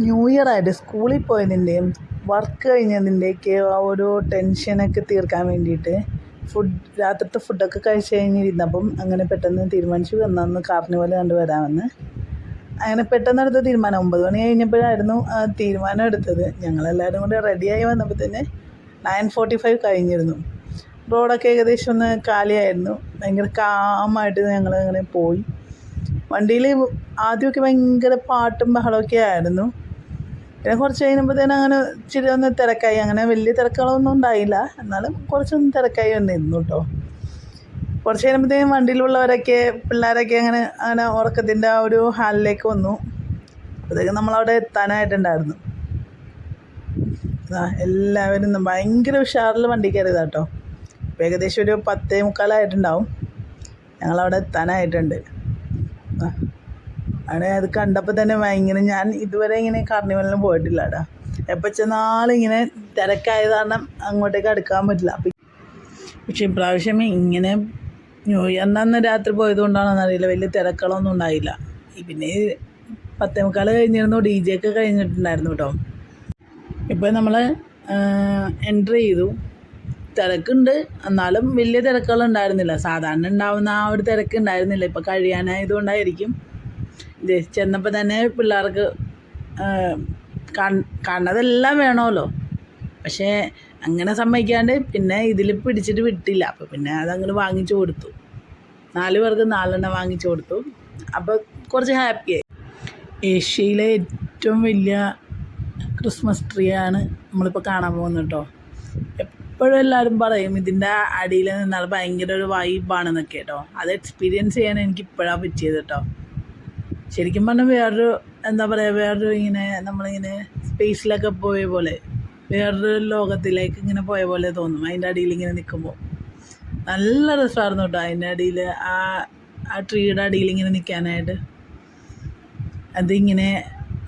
New year ആയിട്ട് സ്കൂളിൽ പോയതിന്റെയും work കഴിഞ്ഞതിന്റെയൊക്കെ ആ ഒരു ടെൻഷനൊക്കെ തീർക്കാൻ വേണ്ടിയിട്ട് ഫുഡ് രാത്രിത്തെ ഫുഡൊക്കെ കഴിച്ച് കഴിഞ്ഞിരുന്നപ്പം അങ്ങനെ പെട്ടെന്ന് തീരുമാനിച്ചു എന്നാന്ന് കാർണിവൽ കണ്ട് വരാമെന്ന്. അങ്ങനെ പെട്ടെന്ന് എടുത്ത തീരുമാനം ഒമ്പത് മണി കഴിഞ്ഞപ്പോഴായിരുന്നു തീരുമാനം എടുത്തത്. ഞങ്ങളെല്ലാവരും കൂടി റെഡിയായി വന്നപ്പോൾ തന്നെ നയൻ ഫോർട്ടി ഫൈവ് കഴിഞ്ഞിരുന്നു. റോഡൊക്കെ ഏകദേശം ഒന്ന് കാലിയായിരുന്നു. ഭയങ്കര കാമായിട്ട് ഞങ്ങൾ അങ്ങനെ പോയി. വണ്ടിയിൽ ആദ്യമൊക്കെ ഭയങ്കര പാട്ടും ബഹളമൊക്കെ ആയിരുന്നു. പിന്നെ കുറച്ച് കഴിയുമ്പോഴത്തേനും അങ്ങനെ ഇച്ചിരി ഒന്ന് തിരക്കായി. അങ്ങനെ വലിയ തിരക്കുകളൊന്നും ഉണ്ടായില്ല. എന്നാലും കുറച്ചൊന്ന് തിരക്കായി വന്നിരുന്നു കേട്ടോ. കുറച്ച് കഴിയുമ്പോഴത്തേനും വണ്ടിയിലുള്ളവരൊക്കെ പിള്ളേരൊക്കെ അങ്ങനെ അങ്ങനെ ഉറക്കത്തിന്റെ ആ ഒരു ഹാളിലേക്ക് വന്നു. അപ്പോഴത്തേക്കും നമ്മളവിടെ എത്താനായിട്ടുണ്ടായിരുന്നു. എല്ലാവരും ഭയങ്കര ഉഷാറിൽ വണ്ടി കയറിയതാ കേട്ടോ. ഏകദേശം ഒരു പത്തേ മുക്കാലായിട്ടുണ്ടാവും. ഞങ്ങളവിടെ എത്താനായിട്ടുണ്ട്. അവിടെ അത് കണ്ടപ്പോൾ തന്നെ ഭയങ്കര ഞാൻ ഇതുവരെ ഇങ്ങനെ കാർണിവലിന് പോയിട്ടില്ലടാ. കേട്ടോ എപ്പോൾ ഇങ്ങനെ തിരക്കായത് കാരണം അങ്ങോട്ടേക്ക് അടുക്കാൻ പറ്റില്ല. അപ്പം പക്ഷേ ഇപ്രാവശ്യം ഇങ്ങനെ ന്യൂ ഇയറിന്റെ അന്ന് രാത്രി പോയത് കൊണ്ടാണെന്ന് അറിയില്ല. വലിയ തിരക്കുകളൊന്നും ഉണ്ടായില്ല. പിന്നെ പത്തേ മുക്കാൽ കഴിഞ്ഞിരുന്നു. ഡി ജെ ഒക്കെ കഴിഞ്ഞിട്ടുണ്ടായിരുന്നു കേട്ടോ. ഇപ്പോൾ നമ്മൾ എൻട്രി ചെയ്തു. തിരക്കുണ്ട്. എന്നാലും വലിയ തിരക്കുകൾ ഉണ്ടായിരുന്നില്ല. സാധാരണ ഉണ്ടാവുന്ന ആ ഒരു തിരക്ക് ഉണ്ടായിരുന്നില്ല. ഇപ്പോൾ കഴിയാനായതുകൊണ്ടായിരിക്കും. ഇത് ചെന്നപ്പോൾ തന്നെ പിള്ളേർക്ക് കണ്ടതെല്ലാം വേണമല്ലോ പക്ഷേ അങ്ങനെ സമ്മതിക്കാണ്ട് പിന്നെ ഇതിൽ പിടിച്ചിട്ട് വിട്ടില്ല. അപ്പോൾ പിന്നെ അതങ്ങനെ വാങ്ങിച്ചു കൊടുത്തു. നാല് പേർക്ക് നാലെണ്ണം വാങ്ങിച്ചു കൊടുത്തു. അപ്പോൾ കുറച്ച് ഹാപ്പിയായി. ഏഷ്യയിലെ ഏറ്റവും വലിയ ക്രിസ്മസ് ട്രീ ആണ് നമ്മളിപ്പോൾ കാണാൻ പോകുന്നത് കേട്ടോ എപ്പോഴും എല്ലാവരും പറയും ഇതിന്റെ അടിയിൽ നിന്നാൽ ഭയങ്കര ഒരു വൈബാണെന്നൊക്കെ കേട്ടോ അത് എക്സ്പീരിയൻസ് ചെയ്യാൻ എനിക്ക് ഇപ്പോഴാണ് പറ്റിയത് കേട്ടോ ശരിക്കും പറഞ്ഞാൽ വേറൊരു എന്താ പറയുക വേറൊരു ഇങ്ങനെ നമ്മളിങ്ങനെ സ്പേസിലൊക്കെ പോയ പോലെ വേറൊരു ലോകത്തിലേക്ക് ഇങ്ങനെ പോയ പോലെ തോന്നും. അതിന്റെ അടിയിൽ ഇങ്ങനെ നിൽക്കുമ്പോൾ നല്ല രസമായിരുന്നു കേട്ടോ അതിന്റെ അടിയിൽ ആ ആ ട്രീയുടെ അടിയിൽ ഇങ്ങനെ നിൽക്കാനായിട്ട് അതിങ്ങനെ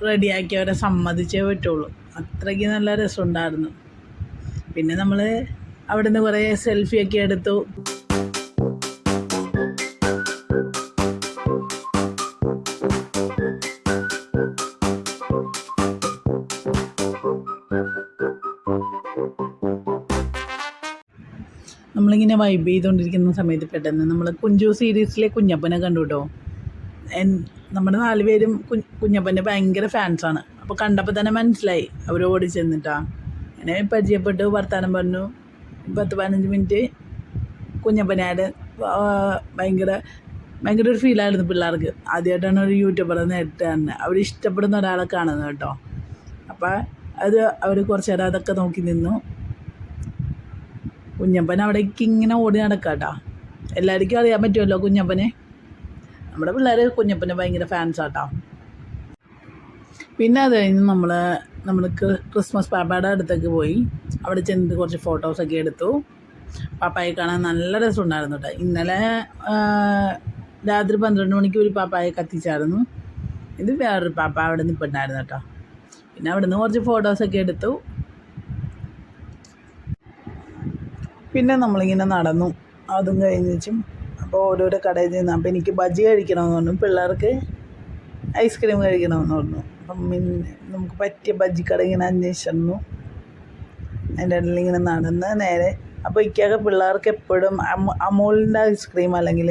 റെഡിയാക്കി അവരെ സമ്മതിച്ചേ പറ്റുള്ളൂ. അത്രയ്ക്ക് നല്ല രസമുണ്ടായിരുന്നു. പിന്നെ നമ്മൾ അവിടെ നിന്ന് കുറേ സെൽഫിയൊക്കെ എടുത്തു. നമ്മളിങ്ങനെ വൈബ് ചെയ്തുകൊണ്ടിരിക്കുന്ന സമയത്ത് പെട്ടെന്ന് നമ്മൾ കുഞ്ചു സീരീസിലെ കുഞ്ഞപ്പനെ കണ്ടു കേട്ടോ നമ്മുടെ നാല് പേരും കുഞ്ഞപ്പന്റെ ഭയങ്കര ഫാൻസാണ് അപ്പോൾ കണ്ടപ്പോൾ തന്നെ മനസ്സിലായി അവർ ഓടി ചെന്നിട്ടാ. അങ്ങനെ പരിചയപ്പെട്ടു വർത്തമാനം പറഞ്ഞു. പത്ത് പതിനഞ്ച് മിനിറ്റ് കുഞ്ഞപ്പനാട് ഭയങ്കര ഭയങ്കര ഒരു ഫീലായിരുന്നു പിള്ളേർക്ക്. ആദ്യമായിട്ടാണ് ഒരു യൂട്യൂബർ നേരിട്ട് തന്നെ. അവർ ഇഷ്ടപ്പെടുന്ന ഒരാളെ കാണുന്നത് കേട്ടോ അപ്പോൾ അത് അവർ കുറച്ച് നേരം അതൊക്കെ നോക്കി നിന്നു. കുഞ്ഞപ്പൻ അവിടേക്ക് ഇങ്ങനെ ഓടി നടക്കാട്ടാ. എല്ലാവർക്കും അറിയാൻ പറ്റുമല്ലോ കുഞ്ഞപ്പനെ നമ്മുടെ പിള്ളേർ കുഞ്ഞപ്പനെ ഭയങ്കര ഫാൻസ് ആട്ടോ പിന്നെ അത് കഴിഞ്ഞ് നമ്മൾ നമ്മൾ ക്രിസ്മസ് പാപ്പയുടെ അടുത്തേക്ക് പോയി. അവിടെ ചെന്നിട്ട് കുറച്ച് ഫോട്ടോസൊക്കെ എടുത്തു. പാപ്പായെ കാണാൻ നല്ല രസമുണ്ടായിരുന്നു കേട്ടോ. ഇന്നലെ രാത്രി പന്ത്രണ്ട് മണിക്ക് ഒരു പാപ്പായെ കത്തിച്ചായിരുന്നു. ഇത് വേറൊരു പാപ്പ അവിടെ നിൽപ്പുണ്ടായിരുന്നു കേട്ടോ. പിന്നെ അവിടെ നിന്ന് കുറച്ച് ഫോട്ടോസൊക്കെ എടുത്തു. പിന്നെ നമ്മളിങ്ങനെ നടന്നു. അതും കഴിഞ്ഞ് അപ്പോൾ ഓരോരോ കടയിൽ നിന്ന് അപ്പോൾ എനിക്ക് ബജി കഴിക്കണമെന്ന് പറഞ്ഞു. പിള്ളേർക്ക് ഐസ്ക്രീം കഴിക്കണമെന്ന് പറഞ്ഞു. അപ്പം പിന്നെ നമുക്ക് പറ്റിയ ബജി കട ഇങ്ങനെ അന്വേഷിച്ചിരുന്നു. അതിന്റെ ഇടയിൽ ഇങ്ങനെ നടന്ന് നേരെ അപ്പോൾ ഇക്കൊക്കെ പിള്ളേർക്ക് എപ്പോഴും അമ അമൂലിന്റെ ഐസ്ക്രീം അല്ലെങ്കിൽ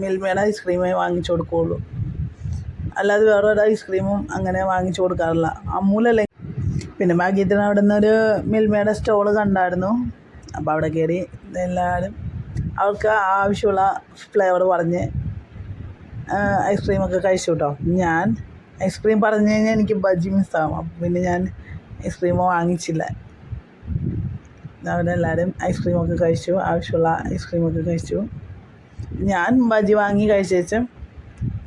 മിൽമയുടെ ഐസ്ക്രീമേ വാങ്ങിച്ചു കൊടുക്കുകയുള്ളൂ. അല്ലാതെ വേറെ ഒരു ഐസ്ക്രീമും അങ്ങനെ വാങ്ങിച്ചു കൊടുക്കാറില്ല. അമൂലല്ലേ പിന്നെ ഭാഗ്യത്തിന് അവിടെ നിന്നൊരു മിൽമയുടെ സ്റ്റോൾ കണ്ടായിരുന്നു. അപ്പോൾ അവിടെ കയറി എല്ലാവരും അവർക്ക് ആവശ്യമുള്ള ഫ്ലേവർ പറഞ്ഞ് ഐസ്ക്രീമൊക്കെ കഴിച്ചു കേട്ടോ. ഞാൻ ഐസ്ക്രീം പറഞ്ഞു കഴിഞ്ഞാൽ എനിക്ക് ബജി മിസ്സാകും അപ്പം പിന്നെ ഞാൻ ഐസ്ക്രീം വാങ്ങിച്ചില്ല. അവരെല്ലാവരും ഐസ്ക്രീമൊക്കെ കഴിച്ചു ആവശ്യമുള്ള ഐസ്ക്രീമൊക്കെ കഴിച്ചു. ഞാൻ ബജി വാങ്ങി കഴിച്ച ശേഷം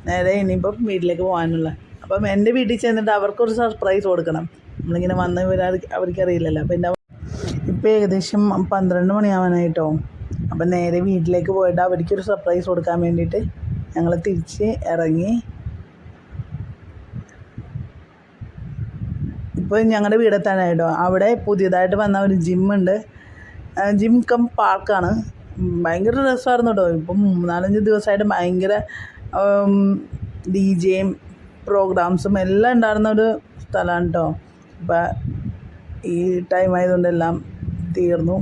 നേരെ ഇനിയിപ്പം വീട്ടിലേക്ക് പോകാനുള്ള. അപ്പം എന്റെ വീട്ടിൽ ചെന്നിട്ട് അവർക്കൊരു സർപ്രൈസ് കൊടുക്കണം. നമ്മളിങ്ങനെ വന്ന് ഇവർ അവർക്കറിയില്ലല്ലോ. അപ്പം എന്റെ ഇപ്പം ഏകദേശം പന്ത്രണ്ട് മണിയാവാനായിട്ടോ. അപ്പം നേരെ വീട്ടിലേക്ക് പോയിട്ട് അവർക്കൊരു സർപ്രൈസ് കൊടുക്കാൻ വേണ്ടിയിട്ട് ഞങ്ങൾ തിരിച്ച് ഇറങ്ങി. ഇപ്പോൾ ഞങ്ങളുടെ വീടെത്താനായിട്ടോ അവിടെ പുതിയതായിട്ട് വന്ന ഒരു ജിമ്മുണ്ട് ജിം കം പാർക്കാണ് ഭയങ്കര രസമായിരുന്നു കേട്ടോ ഇപ്പം മൂന്നാലഞ്ച് ദിവസമായിട്ട് ഭയങ്കര ഡി ജെയും പ്രോഗ്രാംസും എല്ലാം ഉണ്ടായിരുന്ന ഒരു സ്ഥലമാണ് കേട്ടോ അപ്പം ഈ ടൈം ആയതുകൊണ്ട് എല്ലാം തീർന്നു.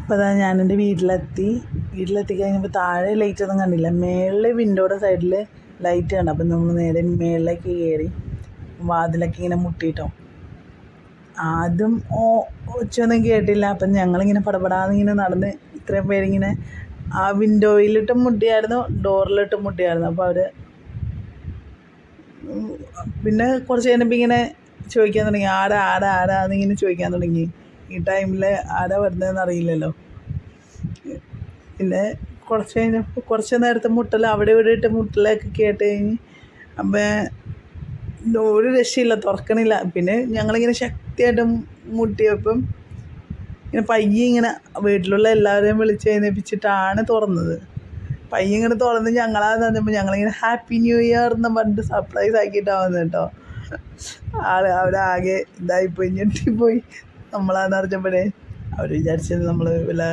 അപ്പോൾ അതാ ഞാനെന്റെ വീട്ടിലെത്തി. വീട്ടിലെത്തി കഴിഞ്ഞപ്പോൾ താഴെ ലൈറ്റ് ഒന്നും കണ്ടില്ല. മേളിലെ വിൻഡോയുടെ സൈഡിൽ ലൈറ്റ് കണ്ടു. അപ്പം നമ്മൾ നേരെ മേളിലേക്ക് കയറി വാതിലൊക്കെ ഇങ്ങനെ മുട്ടിയിട്ടോ ആദ്യം ഓ ഒച്ചയൊന്നും കേട്ടില്ല. അപ്പം ഞങ്ങളിങ്ങനെ പടപടാന്ന് ഇങ്ങനെ നടന്ന് ഇത്രയും പേരിങ്ങനെ ആ വിൻഡോയിലിട്ട് മുട്ടിയായിരുന്നു ഡോറിലിട്ടും മുട്ടിയായിരുന്നു. അപ്പോൾ അവർ പിന്നെ കുറച്ച് കഴിഞ്ഞപ്പോൾ ഇങ്ങനെ ചോദിക്കാൻ തുടങ്ങി ആടാ ആടാ ആടാ എന്നിങ്ങനെ ചോദിക്കാൻ തുടങ്ങി. ഈ ടൈമിൽ ആരാ വരുന്നതെന്ന് അറിയില്ലല്ലോ. പിന്നെ കുറച്ച് കഴിഞ്ഞപ്പോൾ കുറച്ച് നേരത്തെ മുട്ടൽ അവിടെ ഇവിടെ ഇട്ട് മുട്ടലൊക്കെ കേട്ട് കഴിഞ്ഞ് അപ്പം ഒരു രക്ഷയില്ല തുറക്കണില്ല. പിന്നെ ഞങ്ങളിങ്ങനെ ശക്തിയായിട്ട് മുട്ടിയപ്പം ഇങ്ങനെ പയ്യെ ഇങ്ങനെ വീട്ടിലുള്ള എല്ലാവരെയും വിളിച്ച് എഴുന്നേപ്പിച്ചിട്ടാണ് തുറന്നത്. പയ്യെ ഇങ്ങനെ തുറന്ന് ഞങ്ങളാന്ന് പറഞ്ഞപ്പോൾ ഞങ്ങളിങ്ങനെ ഹാപ്പി ന്യൂ ഇയർ എന്ന് പറഞ്ഞിട്ട് സർപ്രൈസ് ആക്കിയിട്ടാണ് വന്നത് കേട്ടോ ആൾ അവരാകെ ഇതായിപ്പോയി ഞെട്ടിപ്പോയി നമ്മളാന്ന് അറിഞ്ഞപ്പോഴേ അവർ വിചാരിച്ചത് നമ്മൾ വല്ല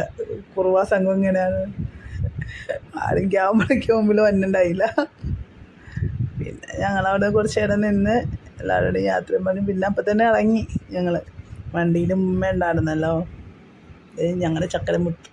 കുറുവാ സംഘം ഇങ്ങനെയാണ്. ആരും ക്യാമറയ്ക്ക് മുമ്പിൽ വന്നിട്ടുണ്ടായില്ല പിന്നെ ഞങ്ങളവിടെ കുറച്ച് നേരം നിന്ന് എല്ലാവരുടെയും യാത്രയും പറഞ്ഞു. പിന്നെ അപ്പം തന്നെ ഇറങ്ങി ഞങ്ങൾ വണ്ടിയിൽ ഉമ്മ ഉണ്ടായിരുന്നല്ലോ. ഞങ്ങളുടെ ചക്കരമുത്ത്